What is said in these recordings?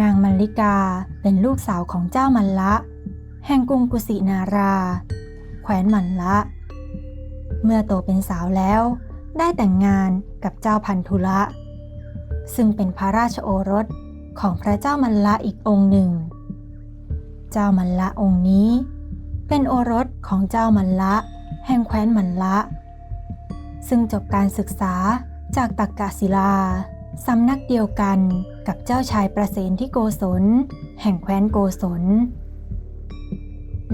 นางมัลลิกาเป็นลูกสาวของเจ้ามัลละ แห่งกรุงกุสินาราแคว้นมัลละ เมื่อโตเป็นสาวแล้ว ได้แต่งงานกับเจ้าพันธุละ ซึ่งเป็นพระราชโอรสของพระเจ้ามัลละอีกองค์หนึ่ง เจ้ามัลละองค์นี้ เป็นโอรสของเจ้ามัลละ แห่งแคว้นมัลละ ซึ่งจบการศึกษาจากตักกศิลา สำนักเดียวกันกับเจ้าชายประเสนที่โกศล แห่งแคว้นโกศล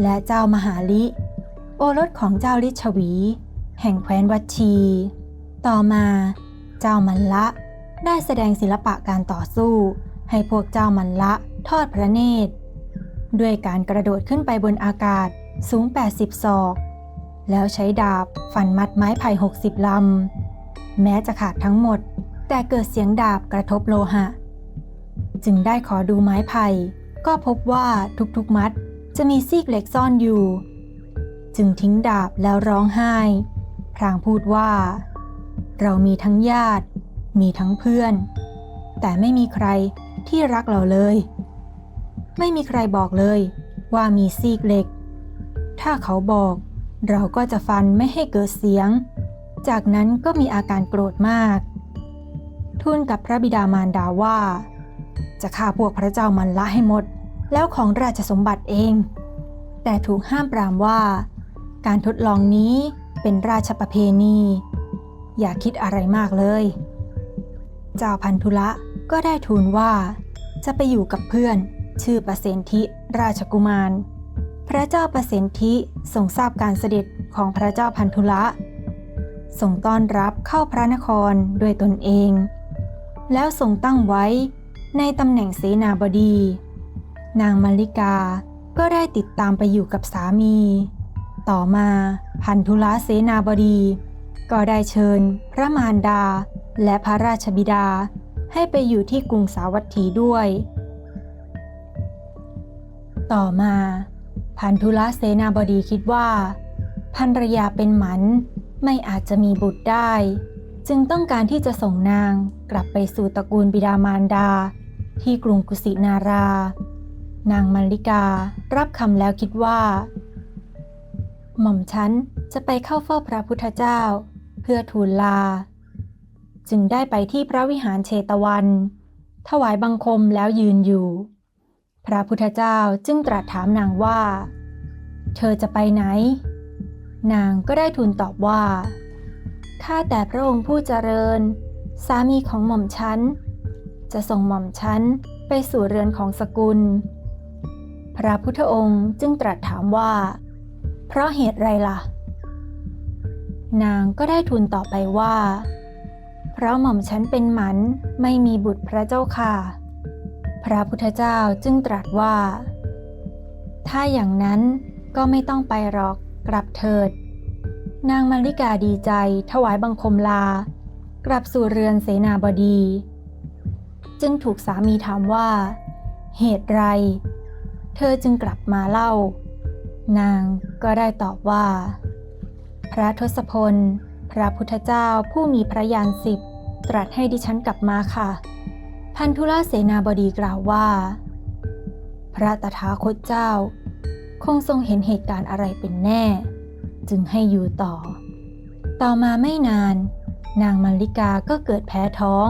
และเจ้ามหาลิ โอรสของเจ้าลิชวี แห่งแคว้นวัชี ต่อมาเจ้ามันละ ได้แสดงศิลปะการต่อสู้ ให้พวกเจ้ามันละทอดพระเนตร ด้วยการกระโดดขึ้นไปบนอากาศสูง 80 ศอก แล้วใช้ดาบฟันมัดไม้ไผ่ 60 ลำ แม้จะขาดทั้งหมด แต่เกิดเสียงดาบกระทบโลหะ จึงได้ขอดูไม้ไผ่ก็พบว่าทุกๆมัดจะมีซีกเหล็กซ่อนอยู่ จึงทิ้งดาบแล้วร้องไห้ พรางพูดว่า เรามีทั้งญาติ มีทั้งเพื่อน แต่ไม่มีใครที่รักเราเลย ไม่มีใครบอกเลยว่ามีซีกเหล็ก ถ้าเขาบอกเราก็จะฟันไม่ให้เกิดเสียง จากนั้นก็มีอาการโกรธมาก ทูลกับพระบิดามารดาว่า จะฆ่าพวกพระเจ้ามันละให้หมด แล้วของราชสมบัติเอง แต่ถูกห้ามปรามว่า การทดลองนี้เป็นราชประเพณี อย่าคิดอะไรมากเลย เจ้าพันธุละก็ได้ทูลว่า จะไปอยู่กับเพื่อนชื่อประเสนทิราชกุมาร พระเจ้าประเสนทิทรงทราบการเสด็จของพระเจ้าพันธุละทรงต้อนรับเข้าพระนครด้วยตนเอง แล้วทรงตั้งไว้ในตำแหน่งเสนาบดี นางมาริกาก็ได้ติดตามไปอยู่กับสามี ต่อมาพันธุละเสนาบดี ก็ได้เชิญพระมารดาและพระราชบิดาให้ไปอยู่ที่กรุงสาวัตถีด้วย ต่อมาพันธุละเสนาบดีคิดว่าภรรยาเป็นหมันไม่อาจจะมีบุตรได้ จึงต้องการที่จะส่งนางกลับไปสู่ตระกูลบิดามารดา ที่กรุงกุสินารา นางมัลลิการับคำแล้วคิดว่า หม่อมฉันจะไปเข้าเฝ้าพระพุทธเจ้า เพื่อทูลลา จึงได้ไปที่พระวิหารเชตวัน ถวายบังคมแล้วยืนอยู่ พระพุทธเจ้าจึงตรัสถามนางว่า เธอจะไปไหน นางก็ได้ทูลตอบว่า ข้าแต่พระองค์ผู้เจริญ สามีของหม่อมฉัน จะส่งหม่อมฉันไปสู่เรือนของสกุล พระพุทธองค์จึงตรัสถามว่า เพราะเหตุไรล่ะ นางก็ได้ทูลตอบไปว่า เพราะหม่อมฉันเป็นหมันไม่มีบุตรพระเจ้าค่ะ พระพุทธเจ้าจึงตรัสว่า ถ้าอย่างนั้นก็ไม่ต้องไปหรอกกลับเถิด นางมาริกาดีใจ ถวายบังคมลา กลับสู่เรือนเสนาบดี จึงถูกสามีถามว่า เหตุไร เธอจึงกลับมาเล่า นางก็ได้ตอบว่า พระทศพล พระพุทธเจ้าผู้มีพระยานสิบตรัสให้ดิฉันกลับมาค่ะ พันธุลาเสนาบดีกล่าวว่า พระตถาคตเจ้า คงทรงเห็นเหตุการณ์อะไรเป็นแน่ จึงให้อยู่ต่อ ต่อมาไม่นาน นางมัลลิกาก็เกิดแพ้ท้อง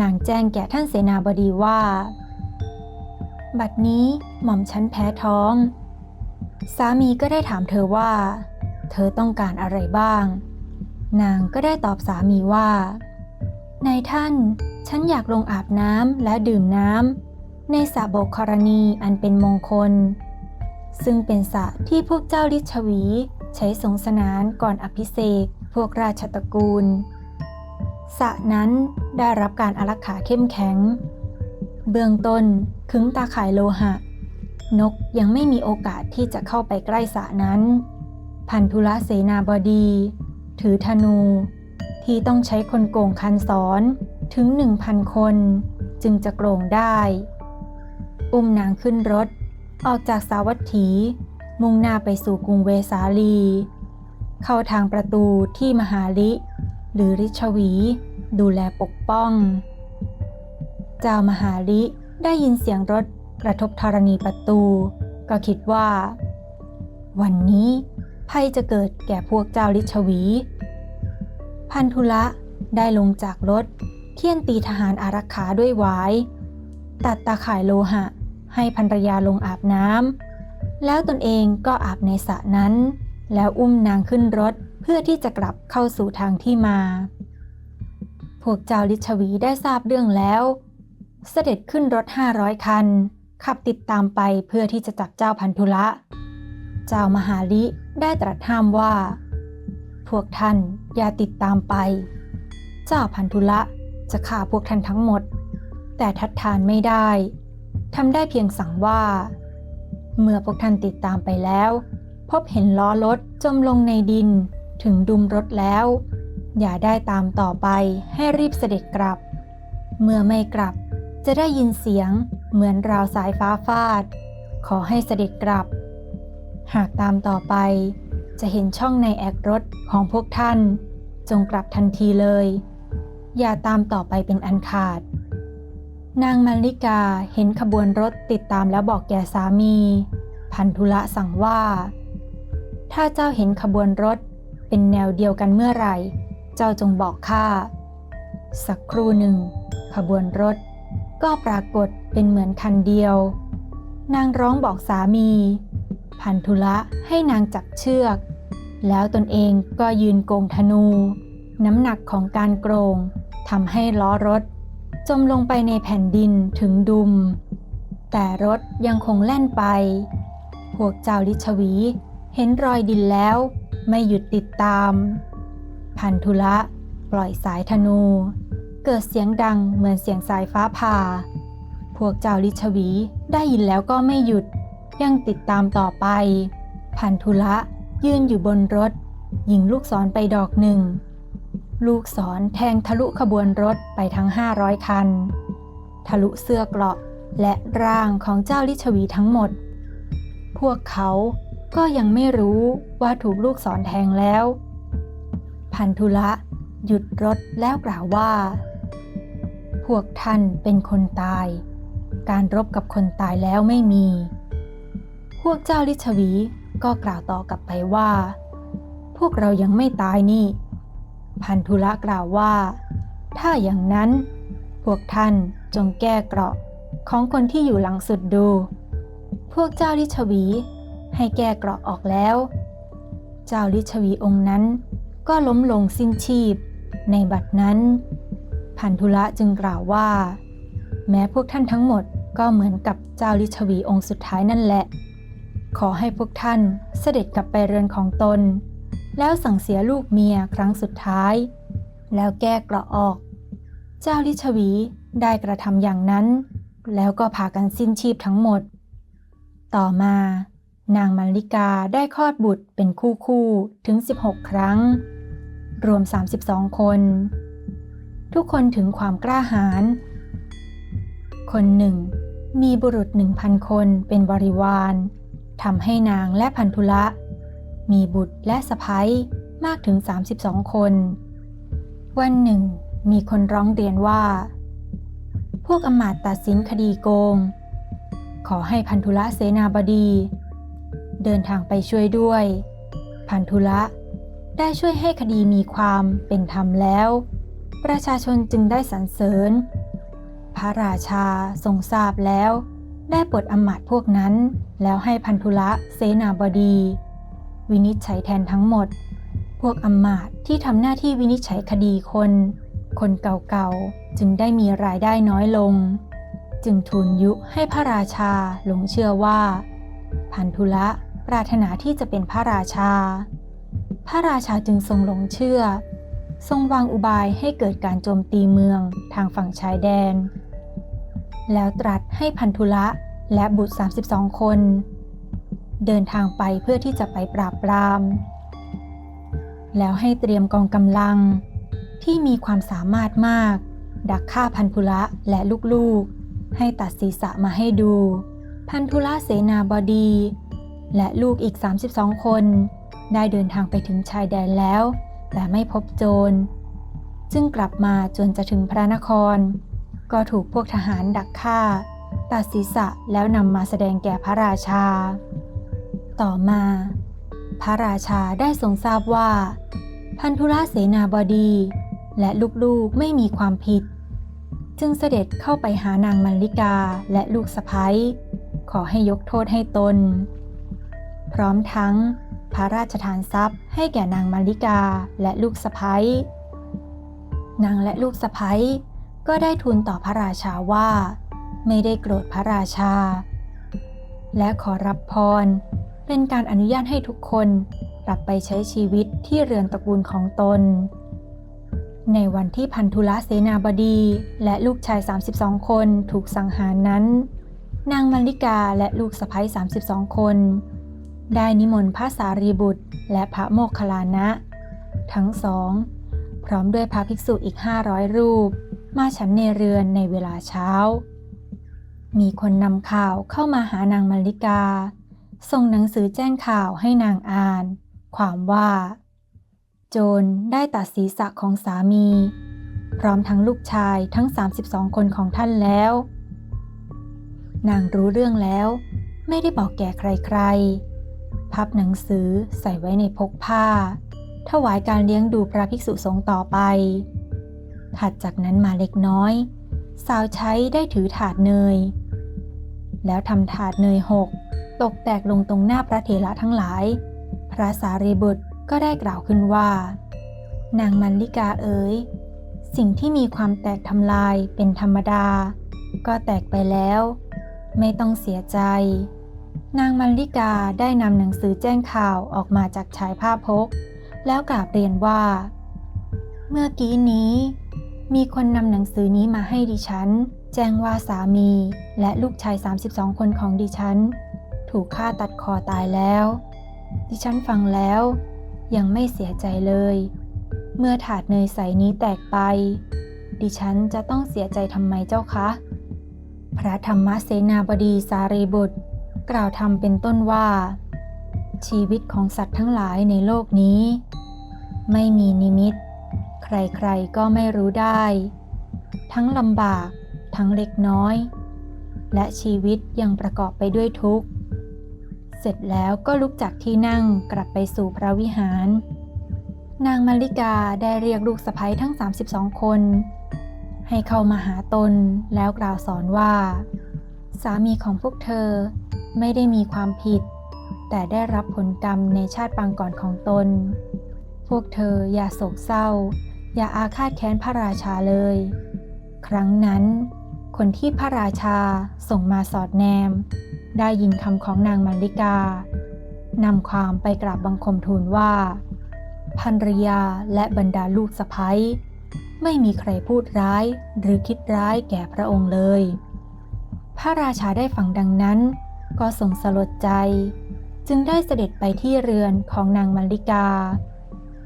นางแจ้งแก่ท่านเสนาบดีว่า บัดนี้หม่อมฉันแพ้ท้อง สามีก็ได้ถามเธอว่า เธอต้องการอะไรบ้าง นางก็ได้ตอบสามีว่านายท่าน ฉันอยากลงอาบน้ำและดื่มน้ำในสระโบกครณีอันเป็นมงคล ซึ่งเป็นสระที่พวกเจ้าลิชวี ใช้สงสนานก่อนอภิเษกพวกราชตระกูล สะนั้นได้รับการอารักขาเข้มแข็ง เบื้องต้นขึงตาข่ายโลหะ นกยังไม่มีโอกาสที่จะเข้าไปใกล้สะนั้น พันธุละเสนาบดี ถือธนู ที่ต้องใช้คนโกงคันสอนถึงหนึ่งพันคนจึงจะโกงได้ อุ้มนางขึ้นรถออกจากสาวัตถี มุ่งหน้าไปสู่กรุงเวสาลี เข้าทางประตูที่มหาลิ หรือริชวี ดูแลปกป้อง เจ้ามหาลิได้ยินเสียงรถกระทบธรณีประตู ก็คิดว่า วันนี้ภัยจะเกิดแก่พวกเจ้าลิชวี พันธุละได้ลงจากรถเคี่ยนตีทหารอารักขาด้วยหวายตัดตาข่ายโลหะให้ภรรยาลงอาบน้ำ แล้วตนเองก็อาบในสระนั้น แล้วอุ้มนางขึ้นรถเพื่อที่จะกลับเข้าสู่ทางที่มา พวกเจ้าลิชวีได้ทราบเรื่องแล้ว เสด็จขึ้นรถห้าร้อยคัน ขับติดตามไปเพื่อที่จะจับเจ้าพันธุละ เจ้ามหาลิได้ตรัสห้ามว่า พวกท่านอย่าติดตามไป เจ้าพันธุละจะฆ่าพวกท่านทั้งหมด แต่ทัดทานไม่ได้ทำได้เพียงสั่งว่า เมื่อพวกท่านติดตามไปแล้ว พบเห็นล้อรถจมลงในดินถึงดุมรถแล้ว อย่าได้ตามต่อไปให้รีบเสด็จกลับ เมื่อไม่กลับจะได้ยินเสียงเหมือนราวสายฟ้าฟาด ขอให้เสด็จกลับ หากตามต่อไป จะเห็นช่องในแอกรถของพวกท่าน จงกลับทันทีเลย อย่าตามต่อไปเป็นอันขาด นางมาริกาเห็นขบวนรถติดตามแล้วบอกแก่สามี พันธุละสั่งว่า ถ้าเจ้าเห็นขบวนรถเป็นแนวเดียวกันเมื่อไหร่ เจ้าจงบอกข้าสักครู่หนึ่ง ขบวนรถ ก็ปรากฏเป็นเหมือนคันเดียว นางร้องบอกสามี พันธุละให้นางจับเชือก แล้วตนเองก็ยืนโกงธนู น้ำหนักของการโกงทำให้ล้อรถ จมลงไปในแผ่นดินถึงดุม แต่รถยังคงแล่นไป พวกเจ้าลิชวี เห็นรอยดินแล้ว ไม่หยุดติดตาม พันธุละปล่อยสายธนู เกิดเสียงดังเหมือนเสียงสายฟ้าผ่า พวกเจ้าลิชวีได้ยินแล้วก็ไม่หยุด ยังติดตามต่อไป พันธุละยืนอยู่บนรถ ยิงลูกศรไปดอกหนึ่ง ลูกศรแทงทะลุขบวนรถไปทั้ง 500 คัน ทะลุเสื้อเกราะและร่างของเจ้าลิชวีทั้งหมด พวกเขาก็ยังไม่รู้ว่าถูกลูกศรแทงแล้ว พันธุละหยุดรถแล้วกล่าวว่า พวกท่านเป็นคนตาย การรบกับคนตายแล้วไม่มี พวกเจ้าลิชวีก็กล่าวต่อกลับไปว่า พวกเรายังไม่ตายนี่ พันธุละกล่าวว่า ถ้าอย่างนั้น พวกท่านจงแก้เกราะของคนที่อยู่หลังสุดดู พวกเจ้าลิชวีให้แก้เกราะออกแล้ว เจ้าลิชวีองค์นั้นก็ล้มลงสิ้นชีพ ในบัดนั้น พันธุละจึงกล่าวว่า แม้พวกท่านทั้งหมดก็เหมือนกับเจ้าลิชวีองค์สุดท้ายนั่นแหละ ขอให้พวกท่านเสด็จกลับไปเรือนของตน แล้วสั่งเสียลูกเมียครั้งสุดท้าย แล้วแก้กระออก เจ้าลิชวีได้กระทำอย่างนั้น แล้วก็พากันสิ้นชีพทั้งหมด ต่อมา นางมัลลิกาได้คลอดบุตรเป็นคู่คู่ๆถึง 16 ครั้ง รวม 32 คน ทุกคนถึงความกล้าหาญคนหนึ่ง มีบุรุษหนึ่งพันคนเป็นบริวารทำให้นางและพันธุละ มีบุตรและสะพ้ยมากถึง 32 คน วันหนึ่ง มีคนร้องเรียนว่า พวกอมาตย์ตัดสินคดีโกง ขอให้พันธุละเสนาบดี เดินทางไปช่วยด้วย พันธุละได้ช่วยให้คดีมีความเป็นธรรมแล้ว ประชาชนจึงได้สรรเสริญ พระราชาทรงทราบแล้ว ได้ปลดอมาต์พวกนั้น แล้วให้พันธุละเสนาบดี วินิจฉัยแทนทั้งหมด พวกอำมาตย์ที่ทำหน้าที่วินิจฉัยคดีคน คนเก่าๆ จึงได้มีรายได้น้อยลง จึงทูลยุให้พระราชาหลงเชื่อว่า พันธุละปรารถนาที่จะเป็นพระราชา พระราชาจึงทรงหลงเชื่อ ทรงวางอุบายให้เกิดการโจมตีเมืองทางฝั่งชายแดน แล้วตรัสให้พันธุละและบุตร 32 คน เดินทางไปเพื่อที่จะไปปราบปราม แล้วให้เตรียมกองกำลังที่มีความสามารถมาก ดักฆ่าพันธุละและลูกๆ ให้ตัดศีรษะมาให้ดู พันธุละเสนาบดี และลูกอีก 32 คน ได้เดินทางไปถึงชายแดนแล้ว แต่ไม่พบโจรจึงกลับมาจนจะถึงพระนคร ก็ถูกพวกทหารดักฆ่า ตัดศีรษะแล้วนำมาแสดงแก่พระราชา ต่อมา พระราชาได้ทรงทราบว่า พันธุราเสนาบดี และลูกๆไม่มีความผิด จึงเสด็จเข้าไปหานางมัลลิกาและลูกสะพ้ยขอให้ยกโทษให้ตน พร้อมทั้งพระราชทานทรัพย์ให้แก่นางมัลลิกาและลูกสะพ้ยนางและลูกสะพ้ยก็ได้ทูลต่อพระราชาว่า ไม่ได้โกรธพระราชา และขอรับพร เป็นการอนุญาตให้ทุกคนกลับไปใช้ชีวิตที่เรือนตระกูลของตน ในวันที่พันธุละเสนาบดีและลูกชาย 32 คนถูกสังหารนั้น นางมัลลิกาและลูกสะใภ้32 คน ได้นิมนต์พระสารีบุตร และพระโมคคัลลานะ ทั้งสองพร้อมด้วยพระภิกษุอีก 500 รูป มาฉันในเรือนในเวลาเช้า มีคนนำข่าวเข้ามาหานางมัลลิกา ส่งหนังสือแจ้งข่าวให้นางอ่าน ความว่า โจรได้ตัดศีรษะของสามี พร้อมทั้งลูกชายทั้ง 32 คนของท่านแล้ว นางรู้เรื่องแล้ว ไม่ได้บอกแก่ใครๆ พับหนังสือใส่ไว้ในพกผ้า ถวายการเลี้ยงดูพระภิกษุสงฆ์ต่อไป ถัดจากนั้นมาเล็กน้อย สาวใช้ได้ถือถาดเนย แล้วทำถาดเนยหก ตกแตกลงตรงหน้าพระเถระทั้งหลาย พระสารีบุตรก็ได้กล่าวขึ้นว่า นางมันลิกาเอ๋ย สิ่งที่มีความแตกทำลายเป็นธรรมดา ก็แตกไปแล้ว ไม่ต้องเสียใจ นางมันลิกาได้นำหนังสือแจ้งข่าวออกมาจากชายผ้าพก แล้วกราบเรียนว่า เมื่อกี้นี้ มีคนนำหนังสือนี้มาให้ดิฉัน แจ้งว่าสามีและลูกชาย 32 คนของดิฉัน ถูกฆ่าตัดคอตายแล้ว ดิฉันฟังแล้ว ยังไม่เสียใจเลย เมื่อถาดเนยใสนี้แตกไป ดิฉันจะต้องเสียใจทำไมเจ้าคะ พระธรรมเสนาบดีสารีบุตร กล่าวทำเป็นต้นว่า ชีวิตของสัตว์ทั้งหลายในโลกนี้ ไม่มีนิมิต ใครๆก็ไม่รู้ได้ ทั้งลำบาก ทั้งเล็กน้อยและชีวิตยังประกอบไปด้วยทุกข์ เสร็จแล้วก็ลุกจากที่นั่งกลับไปสู่พระวิหาร นางมาริกาได้เรียกลูกสะใภ้ทั้ง 32 คน ให้เข้ามาหาตนแล้วกล่าวสอนว่า สามีของพวกเธอไม่ได้มีความผิด แต่ได้รับผลกรรมในชาติปางก่อนของตน พวกเธออย่าโศกเศร้า อย่าอาฆาตแค้นพระราชาเลย ครั้งนั้น คนที่พระราชาส่งมาสอดแนม ได้ยินคำของนางมัลลิกานำความไปกราบบังคมทูลว่าภรรยาและบรรดาลูกสะพ้ยไม่มีใครพูดร้ายหรือคิดร้ายแก่พระองค์เลย พระราชาได้ฟังดังนั้น ก็ทรงสลดใจ จึงได้เสด็จไปที่เรือนของนางมัลลิกา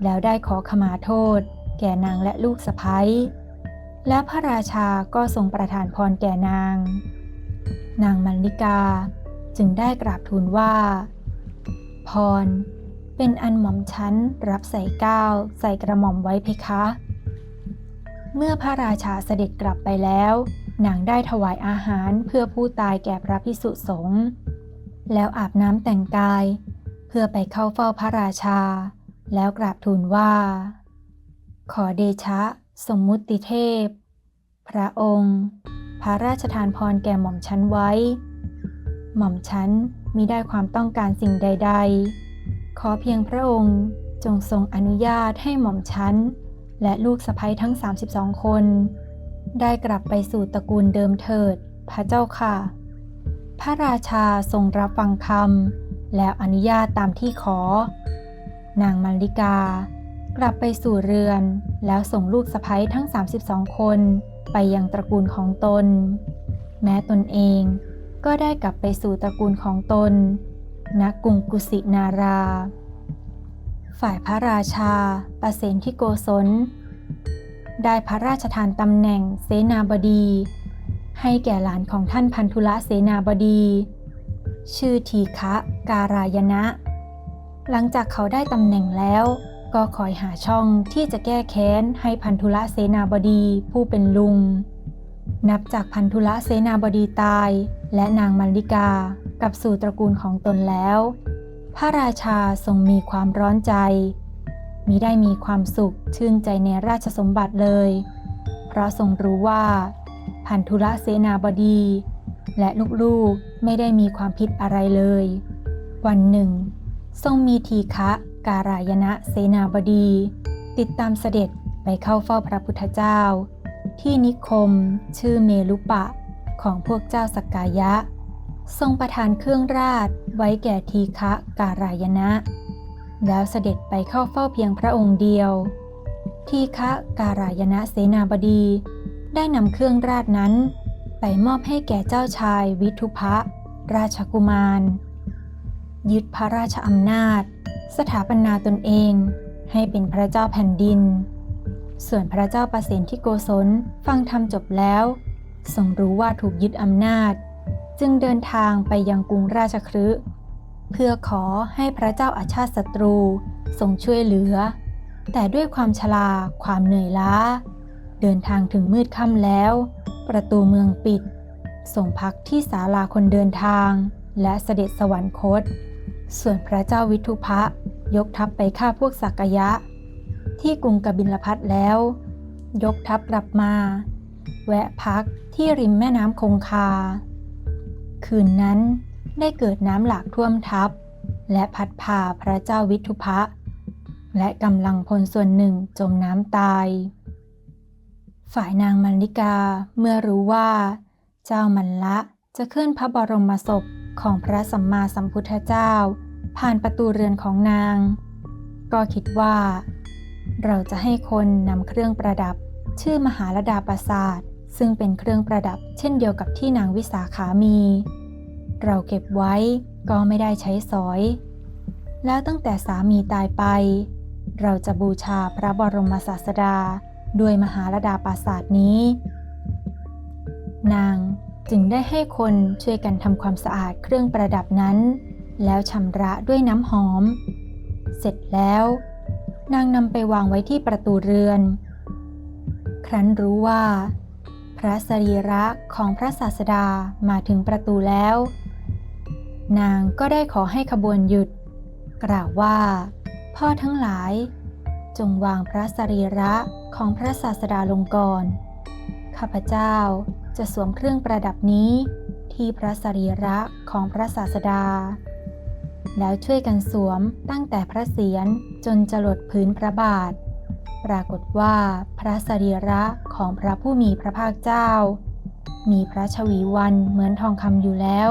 แล้วได้ขอขมาโทษ แก่นางและลูกสะพ้ยและพระราชาก็ทรงประทานพรแก่นาง นางมัลลิกาจึงได้กราบทูลว่า พร เป็นอันหม่อมชั้นรับใส่ก้าวใส่กระหม่อมไว้เพคะ เมื่อพระราชาเสด็จกลับไปแล้ว นางได้ถวายอาหารเพื่อผู้ตายแก่พระพิสุสงฆ์แล้วอาบน้ำแต่งกาย เพื่อไปเข้าเฝ้าพระราชา แล้วกราบทูลว่า ขอเดชะ สมมุติเทพ พระองค์ พระราชทานพรแก่หม่อมชั้นไว้ หม่อมชั้นมิได้ความต้องการสิ่งใด ๆ ขอเพียงพระองค์จงทรงอนุญาตให้หม่อมชั้น และลูกสะใภ้ทั้ง 32 คน ได้กลับไปสู่ตระกูลเดิมเถิด พระเจ้าค่ะ พระราชาทรงรับฟังคำแล้วอนุญาตตามที่ขอ นางมัลลิกากลับไปสู่เรือนแล้วส่งลูกสะใภ้ทั้ง 32 คน ไปยังตระกูลของตน แม้ตนเองก็ได้กลับไปสู่ตระกูลของตนณกรุงกุสินารา ฝ่ายพระราชาประเสนที่โกศล ได้พระราชทานตำแหน่งเสนาบดี ให้แก่หลานของท่านพันธุละเสนาบดี ชื่อทีฆะการายณะหลังจากเขาได้ตำแหน่งแล้ว ก็คอยหาช่องที่จะแก้แค้นให้พันธุละเสนาบดีผู้เป็นลุง นับจากพันธุละเสนาบดีตาย และนางมัลลิกากลับสู่ตระกูลของตนแล้ว พระราชาทรงมีความร้อนใจ มิได้มีความสุขชื่นใจในราชสมบัติเลย เพราะทรงรู้ว่า พันธุละเสนาบดี และลูกๆไม่ได้มีความผิดอะไรเลย วันหนึ่ง ทรงมีทีฆะ การายณะเสนาบดี ติดตามเสด็จไปเข้าเฝ้าพระพุทธเจ้า ที่นิคม ชื่อเมลุปะ ของพวกเจ้าสกกายะ ทรงประทานเครื่องราชไว้แก่ทีฆะการายณะ แล้วเสด็จไปเข้าเฝ้าเพียงพระองค์เดียว ทีฆะการายณะเสนาบดี ได้นำเครื่องราชนั้น ไปมอบให้แก่เจ้าชายวิทุพะราชกุมาร ยึดพระราชอำนาจ สถาปนาตนเองให้เป็นพระเจ้าแผ่นดิน ส่วนพระเจ้าประสิทธิโกศลฟังธรรมจบแล้วทรงรู้ว่าถูกยึดอำนาจ จึงเดินทางไปยังกรุงราชคฤห์เพื่อขอให้พระเจ้าอาชาติศัตรูทรงช่วยเหลือ แต่ด้วยความชราความเหนื่อยล้า เดินทางถึงมืดค่ำแล้ว ประตูเมืองปิดส่งพักที่ศาลาคนเดินทาง และเสด็จสวรรคต ส่วนพระเจ้าวิทุพะ ยกทัพไปฆ่าพวกสักยะ ที่กรุงกบิลพัทแล้ว ยกทัพกลับมา แวะพักที่ริมแม่น้ำคงคา คืนนั้นได้เกิดน้ำหลากท่วมทับและพัดพาพระเจ้าวิทุพะ และกำลังพลส่วนหนึ่งจมน้ำตาย ฝ่ายนางมัลลิกาเมื่อรู้ว่า เจ้ามันละจะเคลื่อนพระบรมศพของพระสัมมาสัมพุทธเจ้า ผ่านประตูเรือนของนาง ก็คิดว่า เราจะให้คนนำเครื่องประดับ ชื่อมหาลดาปราสาทซึ่งเป็นเครื่องประดับเช่นเดียวกับที่นางวิสาขามี เราเก็บไว้ก็ไม่ได้ใช้สอย แล้วตั้งแต่สามีตายไป เราจะบูชาพระบรมศาสดาด้วยมหาลดาปราสาทนี้ นางจึงได้ให้คนช่วยกันทำความสะอาดเครื่องประดับนั้น แล้วชำระด้วยน้ำหอม เสร็จแล้ว นางนำไปวางไว้ที่ประตูเรือน ครั้นรู้ว่า พระสรีระของพระศาสดามาถึงประตูแล้ว นางก็ได้ขอให้ขบวนหยุด กล่าวว่า พ่อทั้งหลาย จงวางพระสรีระของพระศาสดาลงก่อน ข้าพเจ้าจะสวมเครื่องประดับนี้ที่พระสรีระของพระศาสดา แล้วช่วยกันสวมตั้งแต่พระเศียรจนจรดพื้นพระบาท ปรากฏว่าพระสรีระของพระผู้มีพระภาคเจ้า มีพระชวีวันเหมือนทองคำอยู่แล้ว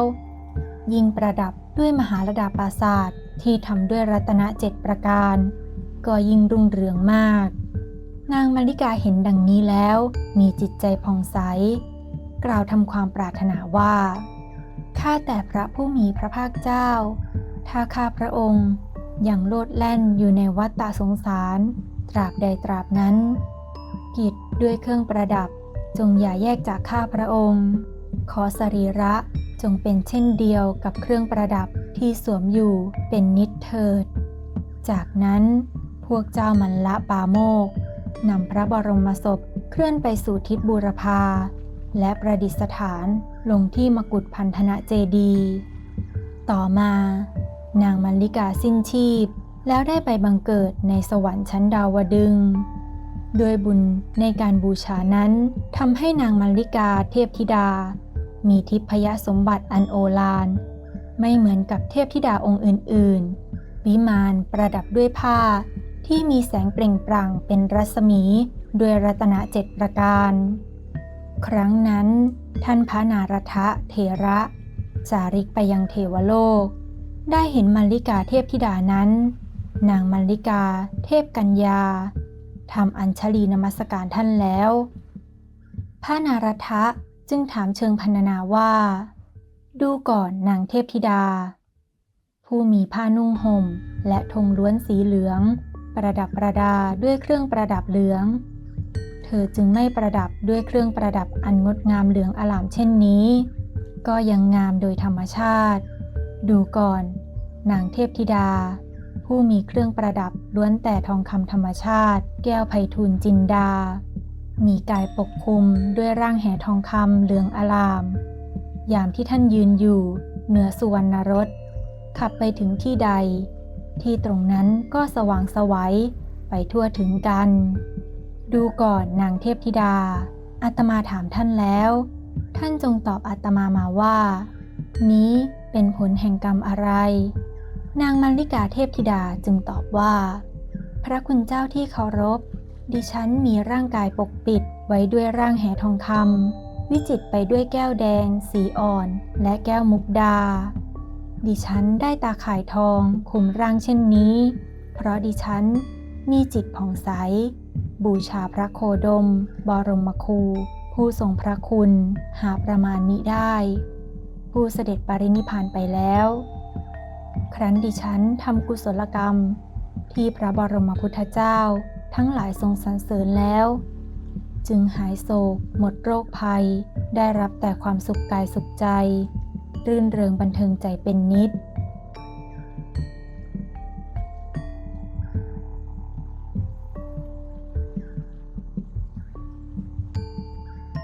ยิ่งประดับด้วยมหาลดาปราศาสตร์ที่ทำด้วยรัตนเจ็ดประการ ก็ยิ่งรุ่งเรืองมาก นางมาริกาเห็นดังนี้แล้ว มีจิตใจผ่องใส กล่าวทำความปรารถนาว่า ข้าแต่พระผู้มีพระภาคเจ้า ถ้าข้าพระองค์ยังโลดแล่นอยู่ในวัฏฏะสงสาร ตราบใดตราบนั้น กิจด้วยเครื่องประดับจงอย่าแยกจากข้าพระองค์ ขอสรีระจงเป็นเช่นเดียวกับเครื่องประดับที่สวมอยู่เป็นนิดเถิด จากนั้นพวกเจ้ามันละปาโมกนำพระบรมศพเคลื่อนไปสู่ทิศบูรพา และประดิษฐานลงที่มกุฏพันธนะเจดี ต่อมา นางมัลลิกาสิ้นชีพ แล้วได้ไปบังเกิดในสวรรค์ชั้นดาวดึงด้วยบุญในการบูชานั้นทำให้นางมัลลิกาเทพธิดา มีทิพยสมบัติอันโอฬารไม่เหมือนกับเทพธิดาองค์อื่น ๆ วิมานประดับด้วยผ้าที่มีแสงเปล่งปลั่งเป็นรัศมีด้วยรัตนเจ็ดประการ ครั้งนั้น ท่านพระนารทะเทระ จาริกไปยังเทวโลก ได้เห็นมัลลิกาเทพธิดานั้น นางมัลลิกาเทพกัญญาทำอัญชลีนมัสการท่านแล้ว พระนารทะจึงถามเชิงพรรณนาว่า ดูก่อนนางเทพธิดา ผู้มีผ้านุ่งห่มและธงล้วนสีเหลือง ประดับประดาด้วยเครื่องประดับเหลือง เธอจึงไม่ประดับด้วยเครื่องประดับอันงดงามเหลืองอลามเช่นนี้ ก็ยังงามโดยธรรมชาติ ดูก่อน นางเทพธิดา ผู้มีเครื่องประดับล้วนแต่ทองคำธรรมชาติ แก้วไพฑูรย์จินดา มีกายปกคลุมด้วยร่างแห่ทองคำเหลืองอลามยามที่ท่านยืนอยู่เหนือสุวรรณรถขับไปถึงที่ใด ที่ตรงนั้นก็สว่างสวัยไปทั่วถึงกัน ดูก่อนนางเทพธิดาอาตมาถามท่านแล้ว ท่านจงตอบอาตมามาว่า นี้ เป็นผลแห่งกรรมอะไร นางมัลลิกาเทพธิดาจึงตอบว่า พระคุณเจ้าที่เคารพ ดิฉันมีร่างกายปกปิดไว้ด้วยร่างแหทองคำวิจิตไปด้วยแก้วแดง สีอ่อน และแก้วมุกดา ดิฉันได้ตาข่ายทองคุมร่างเช่นนี้ เพราะดิฉันมีจิตผ่องใส บูชาพระโคดม บรมครู ผู้ทรงพระคุณ หาประมาณมิได้ ผู้เสด็จปรินิพานไปแล้ว ครั้นดิฉันทำกุศลกรรม ที่พระบรมพุทธเจ้าทั้งหลายทรงสรรเสริญแล้ว จึงหายโศก หมดโรคภัย ได้รับแต่ความสุขกายสุขใจ รื่นเริงบันเทิงใจเป็นนิด